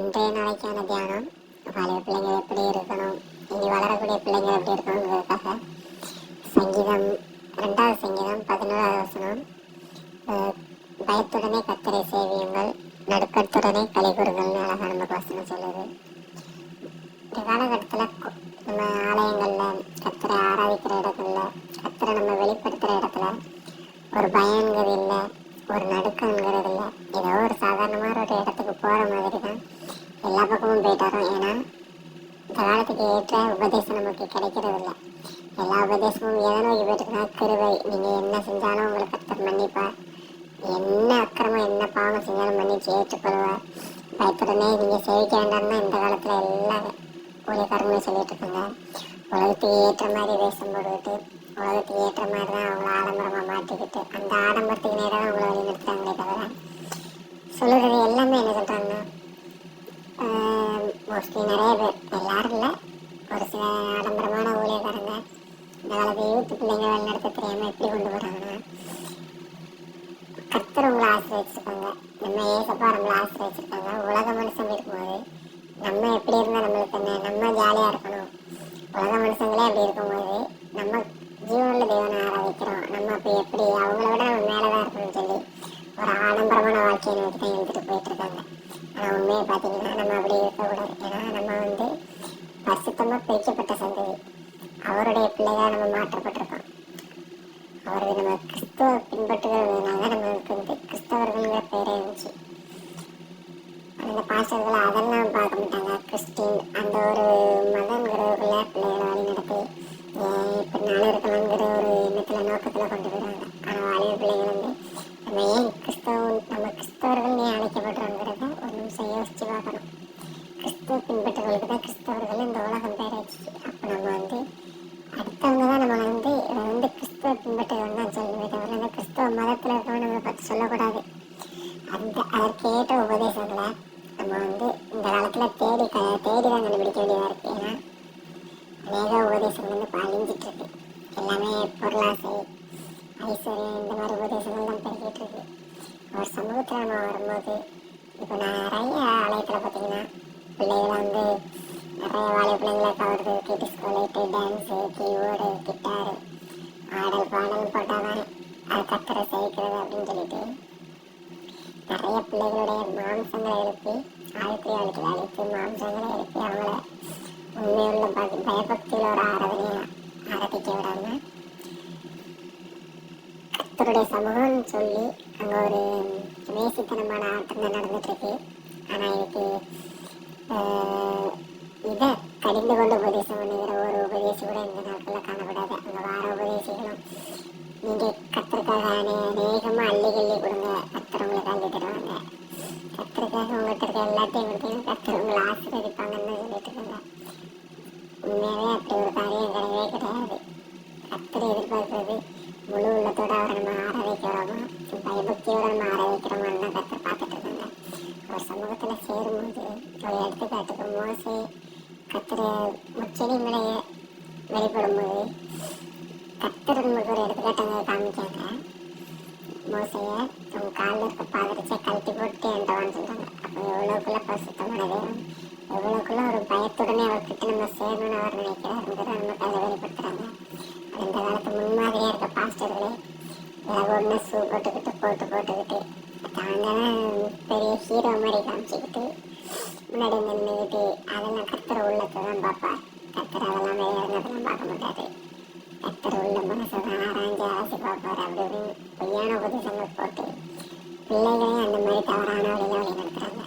இன்றைய நாளைக்கான தியானம். பழைய பிள்ளைங்க எப்படி இருக்கணும்? இனி வளரக்கூடிய பிள்ளைங்க எப்படி இருக்கணுங்கிறதுக்காக சங்கீதம் ரெண்டாவது சங்கீதம் பதினோராவது வசனம். பயத்துடனே கத்தரை சேவியுங்கள் நடுக்கத்துடனே கலை கூறுங்கள்னு அழகா நமக்கு வசனம் சொல்லுது. இந்த காலகட்டத்தில் நம்ம ஆலயங்களில் கத்தரை ஆராதிக்கிற இடத்துல கத்தரை நம்ம வெளிப்படுத்துகிற இடத்துல ஒரு பயங்கிறது இல்லை ஒரு நடுக்கங்கிறது இல்லை ஏதோ ஒரு சாதாரணமான ஒரு இடத்துக்கு போகிற மாதிரி தான் எல்லா பக்கமும் போயிட்டாரோ ஏன்னா இந்த காலத்துக்கு ஏற்ற உபதேசம் நமக்கு கிடைக்கிறதில்ல. எல்லா உபதேசமும் எதை நோக்கி போயிட்டுருக்குன்னா கிருவை நீங்கள் என்ன செஞ்சாலும் உங்களுக்கு கத்தர் மன்னிப்பார். என்ன அக்கிரமம் என்ன பாவம் செஞ்சாலும் மன்னிச்சு ஏற்றுக்கொள்வார். பயத்துடனே நீங்கள் சேவிக்க வேண்டாம்னா இந்த காலத்தில் எல்லா ஊழியக்காரங்களும் சொல்லிட்டு இருக்காங்க. உலகத்துக்கு ஏற்ற மாதிரி வேஷம் போட்டுக்கிட்டு உலகத்துக்கு ஏற்ற மாதிரி தான் அவங்கள ஆடம்பரமாக மாற்றிக்கிட்டு அந்த ஆடம்பரத்துக்கு நேராக அவங்கள வழி நிறுத்துறாங்களே தவிர சொல்லுறது எல்லாமே என்ன சொல்கிறாங்க நிறைய பேர். எல்லாரும் இல்லை. ஒரு சில ஆடம்பரமான ஊழியக்காரங்க. இந்த காலத்து யூத் பிள்ளைங்க வழிநடத்த தெரியாமல் எப்படி கொண்டு போகிறாங்கன்னா கத்தர் உங்களை ஆசிரியச்சிருக்காங்க நம்ம ஏசப்பா நம்மளை ஆசிரியச்சிருக்காங்க உலக மனுஷன் இருக்கும்போது நம்ம எப்படி இருந்தால் நம்மளுக்கு என்ன? நம்ம ஜாலியாக இருக்கணும். உலக மனுஷங்களே அப்படி இருக்கும்போது நம்ம ஜீவனில் தேவனை ஆராதிக்கிறோம். நம்ம அப்போ எப்படி? அவங்கள விட நம்ம மேலே தான் இருக்கணும்னு சொல்லி ஒரு ஆடம்பரமான வாழ்க்கையை நோக்கி தான் எழுதிட்டு போயிட்டு இருக்காங்க. ஆனால் உண்மையை பார்த்தீங்கன்னா நம்ம அப்படி இருக்கக்கூடாது ஏன்னா நம்ம வந்து பரிசுத்தமாக பிரிக்கப்பட்ட சந்ததி அவருடைய பிள்ளைகளாக நம்ம மாற்றப்பட்டிருக்கோம் அவருக்கு நம்ம கிறிஸ்துவ பின்பற்றுகிறதுனால நம்மளுக்கு வந்து கிறிஸ்தவர்கள்ங்கிற பேரே இருந்துச்சு அந்த பாசர்கள் அதெல்லாம் பார்க்க மாட்டாங்க. கிறிஸ்டின் அந்த ஒரு மதங்கிறவர்கள பிள்ளைகளை வழி நடத்தி இப்படி நானும் இருக்கலாங்கிற ஒரு எண்ணத்தில் நோக்கத்தில் கொண்டு போயிடுவாங்க ஆனால் வாலிப பிள்ளைகள் வந்து நம்ம ஏன் கிறிஸ்தவ நம்ம கிறிஸ்தவர்கள் ஏன் அழைக்கப்படுறோங்கிறத ஒரு நிமிஷம் யோசிச்சு பார்க்கணும். கிறிஸ்துவ பின்பற்றுகளுக்கு தான் கிறிஸ்தவர்கள் இந்த உலகம் பேராச்சு அப்போ நம்ம வந்து அடுத்தவங்க தான் நம்ம வந்து இவன் வந்து கிறிஸ்துவ பின்பற்றுறவன் தான் சொல்லுவே தவிர அந்த கிறிஸ்துவ மதத்தில் இருக்கவன் நம்மளை பார்த்து சொல்லக்கூடாது. அந்த அதற்கேற்ற உபதேசங்களை நம்ம வந்து இந்த காலத்தில் தேடி க தேடி தான் கண்டுபிடிக்க வேண்டியதாக இருக்குது ஏன்னா அநேக உபதேசங்கள் வந்து இப்போ அழிஞ்சிட்டு இருக்கு எல்லாமே பொருளாசை ஐஸ்வர்யம் இந்த மாதிரி உபதேசங்கள் தான் பெருகிட்டு இருக்கு ஒரு சமூகத்தில் நம்ம வரும்போது இப்போ நான் நிறைய ஆலயத்தில் பார்த்தீங்கன்னா பிள்ளைகளை வந்து நிறைய வாலிப பிள்ளைங்களை கவருது கிட்டிஸ் கொலைட்டு டான்ஸு கீபோர்டு கிட்டாரு ஆடல் பாடல் போட்டால் தான் அது கத்துற சேர்க்கிறது அப்படின்னு சொல்லிட்டு நிறைய பிள்ளைகளுடைய மாம்சங்களை எழுப்பி ஆழ்த்தி வாழ்க்கையில் அழைத்து மாம்சங்களை எழுப்பி அவங்கள உண்மையுள்ள பக்தி பயபக்தியில் ஒரு ஆராதனையை ஆராதிக்க விடாம கத்தருடைய சமூகம்னு சொல்லி அங்கே ஒரு வேசித்தனமான ஆட்டம் தான் நடந்துட்டு இருக்கு ஆனால் இதுக்கு ஆஹ், இதை கடிந்து கொண்டு உபதேசம் பண்ணுகிற ஒரு உபதேசி கூட இந்த நாட்களில் காணப்படாது. அங்கே வார உபதேசிகளும் நீங்கள் கத்திற்காக அநே அநேகமாக அள்ளி கள்ளி கொடுங்க. கத்திர உங்களுக்கு அள்ளி தருவாங்க. கத்திற்காக உங்கள்கிட்ட இருக்க எல்லாத்தையும் கொடுத்தீங்கன்னா கத்திர உங்களை ஆசீர்வதிப்பாங்கன்னு சொல்லிட்டு இருக்காங்க. உண்மையாகவே அப்படி ஒரு காரியம் கிடையவே கிடையாது. கத்திர எதிர்பார்க்கிறது முழு உள்ளத்தோட அவரை நம்ம ஆற ஆராதிக்கிறோமா பயபக்தியோட நம்ம ஆற வைக்கிறோமான்னு தான் கத்திர பார்த்துட்டு இருக்காங்க. ஒரு சமூகத்தில் சேரும்போது ஒரு எடுத்துக்காட்டுக்கு மோசே கத்தரை முச்செடி மலையை வெளிப்படும்போது கத்தர் உங்களுக்கு ஒரு எடுத்துக்காட்டாங்க காமிக்காங்க. மோசைய உன் காலில் இருக்க பாதரிச்சை கழட்டி போட்டு என்றவான்னு சொல்றாங்க. அப்போ எவ்வளோக்குள்ள பசுத்தமான தேவன்? எவ்வளோக்குள்ள ஒரு பயத்துடனே அவர்கிட்ட நம்ம சேரணும்னு அவர் நினைக்கிறாருங்கிறத நம்ம அதை வெளிப்படுத்துறாங்க. அந்த காலத்து முன்மாதிரியா இருக்க பாஸ்டர்களே ஏதாவது ஒன்று ஷூ போட்டுக்கிட்டு போட்டு போட்டுக்கிட்டு தாங்க பெரிய ஹீரோ மாதிரி காமிச்சிக்கிட்டு முன்னாடி நின்றுக்கிட்டு அதெல்லாம் உள்ளத்தான் பார்ப்பார் கத்தர் அதெல்லாம் வெளியே இருந்ததெல்லாம் பார்க்க மாட்டாரு. கத்தர் உள்ள மனசை தான் ஆராய்ஞ்சு ஆசை பார்ப்பார். அப்படின்னு பொய்யான உபதேசங்கள் போட்டு பிள்ளைகளையும் அந்த மாதிரி தவறான வழியில் வழி நடத்துகிறாங்க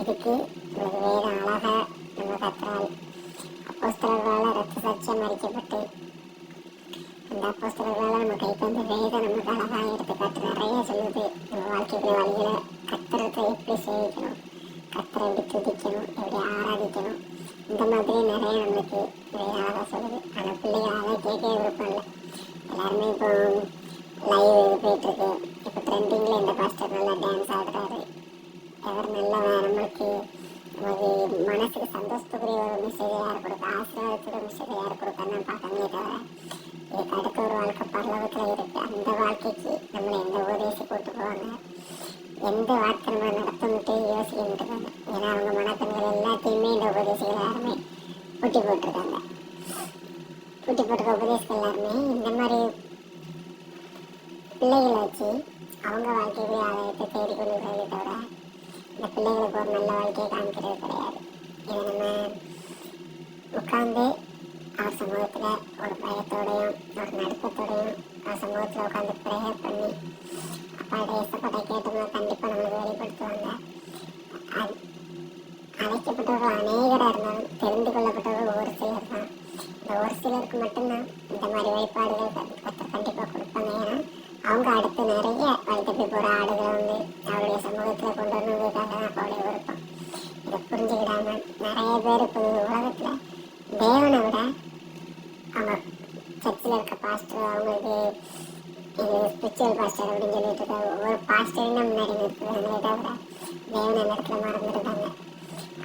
இதுக்கு நமக்கு வேதம் அழகாக நம்ம கத்தரால் அப்போஸ்தலர்களால் ரத்த சாட்சியம் மறிக்கப்பட்டு அந்த அப்போஸ்தலர்களால் நம்ம கைக்கு வந்து வேதம் நமக்கு அழகா எடுத்துக்காட்டு நிறைய சொல்லுது. நம்ம வாழ்க்கைக்குள்ள வழியில் கத்திரத்தை எப்படி சேவிக்கணும் கத்தரை எப்படி துதிக்கணும்? எப்படி ஆராதிக்கணும்? இந்த மாதிரி நிறைய நம்மளுக்கு நிறைய ஆக சொல்லுது. ஆனால் பிள்ளைங்க அதெல்லாம் கேட்கவே விருப்பம் இல்லை. எல்லாருமே இப்போ லைவ் போயிட்டுருக்கு இப்போ ட்ரெண்டிங்கில் இந்த பாஸ்டர் நல்லா டான்ஸ் ஆடுறாரு. எவர் நல்லா நம்மளுக்கு நமக்கு மனசுக்கு சந்தோஷத்துக்குரிய ஒரு மெசேஜ் யார் கொடுக்க ஆசீர்வாதத்துடைய மெசேஜ் யார் கொடுக்கன்னு பார்க்கவே தவிர இதுக்கு அடுத்த ஒரு வாழ்க்கை பரலோகத்தில் இருக்குது அந்த வாழ்க்கைக்கு நம்மளை எந்த உபதேசி கூட்டு போவாங்க எந்த வார்த்தை நம்ம நடத்தணுட்டு யோசிக்க மாட்டேங்காங்க ஏன்னா அவங்க மனக்கண்கள் எல்லாத்தையுமே இந்த உபதேசிகள் எல்லாருமே பூட்டி போட்டிருக்காங்க. பூட்டி போட்டிருக்க உபதேசிகள் எல்லாருமே இந்த மாதிரி பிள்ளைகளை வச்சு அவங்க வாழ்க்கையை ஆதாயத்தை தேடி கொண்டு வருவதை தவிர இந்த பிள்ளைகளுக்கு ஒரு நல்ல வாழ்க்கையை காமிக்கிறது கிடையாது. இதை நம்ம உட்காந்து அவர் சமூகத்தில் ஒரு பயத்தோடையும் ஒரு நடுக்கத்தோடையும் அவர் சமூகத்தில் உட்காந்து ப்ரேயர் பண்ணி அப்பாட்ட இசப்பாட்ட கேட்டோம்னா கண்டிப்பாக நம்மளுக்கு வெளிப்படுத்துவாங்க. அழைக்கப்பட்டவர்கள் அநேகராக இருந்தாலும் தெரிந்து கொள்ளப்பட்டவர்கள் ஒரு சிலர் தான். இந்த ஒரு சிலருக்கு மட்டும்தான் இந்த மாதிரி வெளிப்பாடுகள் கண்டிப்பாக கொடுப்பாங்க. ஏன்னா அவங்க அடுத்து நிறைய வழி போகிற ஆடுகளை வந்து அவருடைய சமூகத்தில் கொண்டு வரணுங்கிறதுக்காக தான் அப்பாவுடைய விருப்பம். இதை நிறைய பேர் இப்போ உலகத்தில் தேவனை விட அவங்க சர்ச்சில் இருக்க பாஸ்டர் அவங்களுக்கு ஸ்பிரிச்சுவல் பாஸ்டர் அப்படின்னு சொல்லிட்டு இருக்காங்க ஒவ்வொரு பாஸ்டர்னா முன்னாடி நிறுத்துறாங்களே தவிர தேவனை அந்த இடத்துல மறந்துருக்காங்க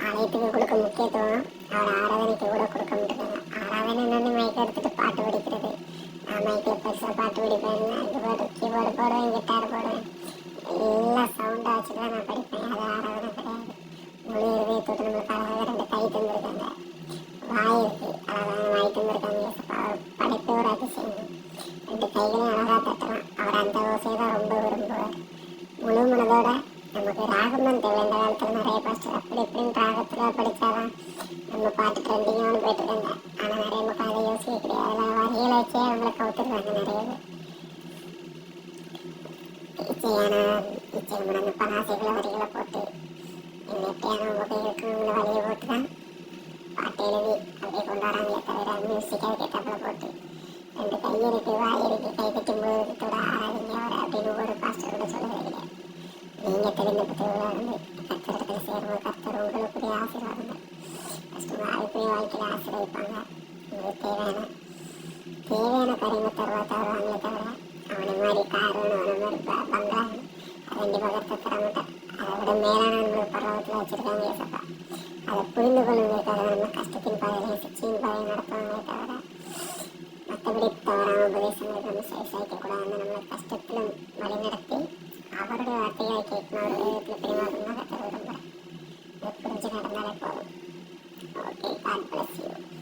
ஆலயத்துக்கு கொடுக்க முக்கியத்துவம் அவர் ஆராதனைக்கு கூட கொடுக்க மாட்டேங்காங்க ஆராதனை என்னன்னு மைக் எடுத்துட்டு பாட்டு பிடிக்கிறது நான் மைக்கில் பெருசாக பாட்டு பிடிப்பேன் இது பாட்டு கீபோர்டு போடுவேன் கிட்டார் போடுவேன் எல்லாம் சவுண்டாக வச்சு தான் நான் படிப்பேன். அது ஆராதனை கிடையாது. முழு இதயத்தோடு நம்மளுக்கு அழகாக ரெண்டு கை தந்துருக்காங்க. வாய் முழு மனதோட நமக்கு ராகம்தான் தேவை. இந்த காலத்தில் நிறைய பாஸ்டர் அப்படி இப்படின்னு ராகத்தில் படித்தாதான் நம்ம பாட்டு ட்ரெண்டிங்காக போயிட்டு இருக்காங்க. ஆனால் நிறைய மக்கள் அதை யோசிக்க கிடையாது. அதில் வரிகளை வச்சே அவங்களை கவுத்துருவாங்க நிறைய பேர். இச்சையான இச்சையான அந்த பனாசைகளை வரிகளை போட்டு இவங்க எப்படியான உபயோகிக்கும் உள்ள வழியை போட்டு தான் பாட்டு எழுதி அப்படியே கொண்டாடுறாங்களே தவிர மியூசிக்காக கேட்டாப்பில் போட்டு ரெண்டு கை இருக்கு வாய் இருக்கு நீங்க தெரிந்த பத்திரிகைகள் வந்து கத்தர் உங்களுக்குரிய ஆசீர்வாதங்கள் கஷ்டமா அதுக்குரிய வாழ்க்கையில் ஆசீர்வதிப்பாங்க உங்களுக்கு தேவையான தேவையான காரியங்களை தருவா தருவாங்களே தவிர அவனை மாதிரி காரணம் அவனை மாதிரி ப- பங்களா வேணும் அது தர மாட்டேன் அதை விட மேலான நம்ம பருவத்தில் வச்சுருக்காங்க ஏசப்பா அதை புரிந்து கொள்ளுவதற்காக நம்ம கஷ்டத்தின் பாதையிலையும் சிக்கியின் பாதையை நடத்துவாங்களே தவிர மற்றபடி தவறான உபதேசங்களுக்கு நம்ம சரி சாய்க்கக்கூடாது நம்மளை கஷ்டத்திலும் வழிநடத்தி അവരുടെ വാർത്തയായി കേൾക്കുന്നവർ ഏത് പിന്മാറുന്ന കഥകളുണ്ട് എപ്പോഴും നടന്നാലേ പോകും ഓക്കെ